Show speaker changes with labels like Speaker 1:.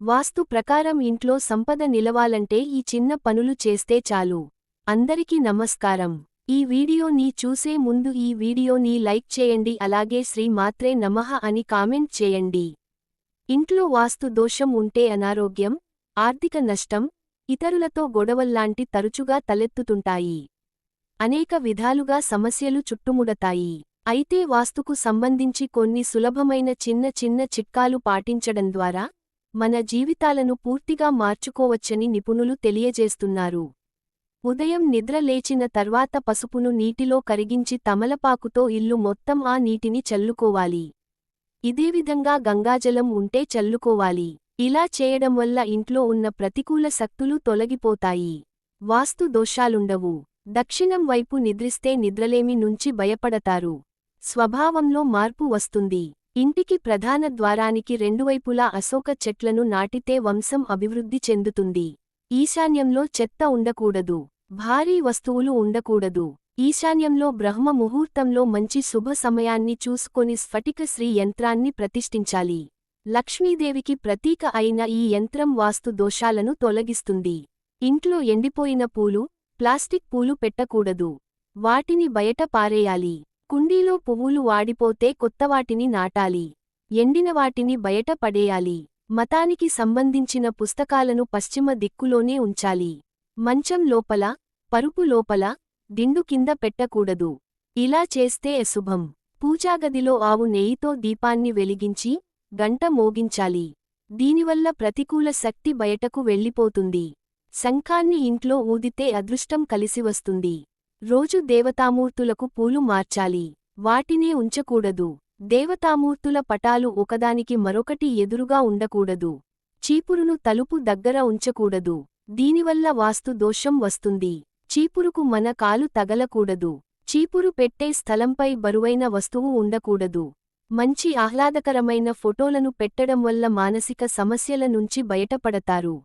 Speaker 1: వాస్తు ప్రకారం ఇంట్లో సంపద నిలవాలంటే ఈ చిన్న పనులు చేస్తే చాలు. అందరికీ నమస్కారం. ఈ వీడియోని చూసే ముందు ఈ వీడియోని లైక్ చేయండి అలాగే శ్రీ మాత్రే నమః అని కామెంట్ చేయండి. ఇంట్లో వాస్తు దోషం ఉంటే అనారోగ్యం ఆర్థిక నష్టం ఇతరులతో గొడవల్లాంటి తరచుగా తలెత్తుతుంటాయి. అనేక విధాలుగా సమస్యలు చుట్టుముడతాయి. అయితే వాస్తుకు సంబంధించి కొన్ని సులభమైన చిన్న చిన్న చిట్కాలు పాటించడం ద్వారా మన జీవితాలను పూర్తిగా మార్చుకోవచ్చని నిపుణులు తెలియజేస్తున్నారు. ఉదయం నిద్ర లేచిన తర్వాత పసుపును నీటిలో కరిగించి తమలపాకుతో ఇల్లు మొత్తం ఆ నీటిని చల్లుకోవాలి. ఇదేవిధంగా గంగాజలం ఉంటే చల్లుకోవాలి. ఇలా చేయడం వల్ల ఇంట్లో ఉన్న ప్రతికూల శక్తులు తొలగిపోతాయి. వాస్తు దోషాలుండవు. దక్షిణం వైపు నిద్రిస్తే నిద్రలేమి నుంచి భయపడతారు. స్వభావంలో మార్పు వస్తుంది. ఇంటికి ప్రధాన ద్వారానికి రెండువైపులా అశోక చెట్లను నాటితే వంశం అభివృద్ధి చెందుతుంది. ఈశాన్యంలో చెత్త ఉండకూడదు. భారీ వస్తువులు ఉండకూడదు. ఈశాన్యంలో బ్రహ్మ ముహూర్తంలో మంచి శుభ సమయాన్ని చూసుకొని స్ఫటిక శ్రీ యంత్రాన్ని ప్రతిష్ఠించాలి. లక్ష్మీదేవికి ప్రతీక అయిన ఈ యంత్రం వాస్తు దోషాలను తొలగిస్తుంది. ఇంట్లో ఎండిపోయిన పూలు ప్లాస్టిక్ పూలు పెట్టకూడదు. వాటిని బయట పారేయాలి. కుండీలో పువ్వులు వాడిపోతే కొత్తవాటిని నాటాలి. ఎండిన వాటిని బయట పడేయాలి. మతానికి సంబంధించిన పుస్తకాలను పశ్చిమ దిక్కులోనే ఉంచాలి. మంచం లోపల పరుపు లోపల దిండు కింద పెట్టకూడదు. ఇలా చేస్తే అశుభం పూజాగదిలో ఆవు నెయ్యితో దీపాన్ని వెలిగించి గంట మోగించాలి. దీనివల్ల ప్రతికూల శక్తి బయటకు వెళ్ళిపోతుంది. శంఖాన్ని ఇంట్లో ఊదితే అదృష్టం కలిసివస్తుంది రోజు దేవతామూర్తులకు పూలు మార్చాలి. వాటినే ఉంచకూడదు. దేవతామూర్తుల పటాలు ఒకదానికి మరొకటి ఎదురుగా ఉండకూడదు. చీపురును తలుపు దగ్గర ఉంచకూడదు. దీనివల్ల వాస్తు దోషం వస్తుంది. చీపురుకు మన కాలు తగలకూడదు. చీపురు పెట్టే స్థలంపై బరువైన వస్తువు ఉండకూడదు. మంచి ఆహ్లాదకరమైన ఫోటోలను పెట్టడం వల్ల మానసిక సమస్యల నుంచి బయటపడతారు.